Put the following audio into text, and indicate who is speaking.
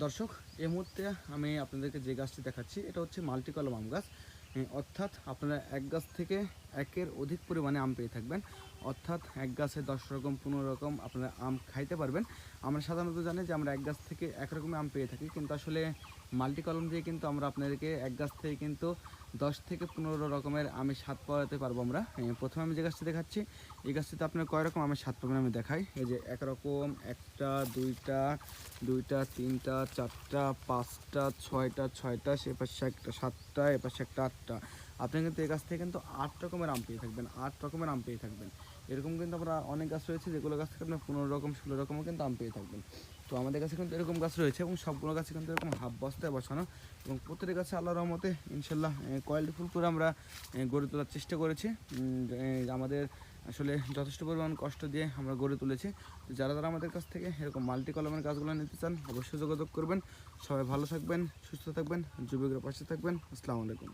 Speaker 1: দর্শক এই মুহূর্তে আমি আপনাদেরকে যে গাছটি দেখাচ্ছি, এটা হচ্ছে মাল্টি কলম আম গাছ। অর্থাৎ আপনারা এক গাছ থেকে একের অধিক পরিমাণে আম পেয়ে থাকবেন। অর্থাৎ এক গাছে দশ রকম, পনেরো রকম আপনারা আম খাইতে পারবেন। আমরা সাধারণত জানি যে আমরা এক গাছ থেকে এক রকমের আম পেয়ে থাকি, কিন্তু আসলে মাল্টি কলম দিয়ে কিন্তু আমরা আপনাদেরকে এক গাছ থেকে কিন্তু দশ থেকে পনেরো রকমের আমের স্বাদ পাওয়াতে পারব আমরা। প্রথমে আমি যে গাছটি দেখাচ্ছি, এই গাছটিতে আপনার কয় রকম আমের স্বাদ পাবেন আমি দেখাই। এই যে একরকম একটা, দুইটা দুইটা, তিনটা, চারটা, পাঁচটা, ছয়টা ছয়টা, সে পাশে একটা, সাতটা, এ পাশে একটা আটটা। আপনি কিন্তু এই গাছ থেকে কিন্তু আট রকমের আম পেয়ে থাকবেন, আট রকমের আম পেয়ে থাকবেন। এরকম কিন্তু আমরা অনেক গাছ রয়েছে, যেগুলো গাছ থেকে আপনার পনেরো রকম, ষোলো রকমও কিন্তু আম পেয়ে থাকবেন। তো আমাদের কাছে কিন্তু এরকম গাছ রয়েছে এবং সবগুলো গাছে কিন্তু এরকম হাফ বস্তায় বসানো এবং প্রত্যেকটি গাছে আল্লাহ রহমতে ইনশাল্লাহ কোয়ালিটি ফুল করে আমরা গড়ে তোলার চেষ্টা করেছি। আমাদের আসলে যথেষ্ট পরিমাণ কষ্ট দিয়ে আমরা গড়ে তুলেছি। তো যারা যারা আমাদের কাছ থেকে এরকম মাল্টি কলমের গাছগুলো নিতে চান, অবশ্যই যোগাযোগ করবেন। সবাই ভালো থাকবেন, সুস্থ থাকবেন, যুবকের পাশে থাকবেন। আসসালামু আলাইকুম।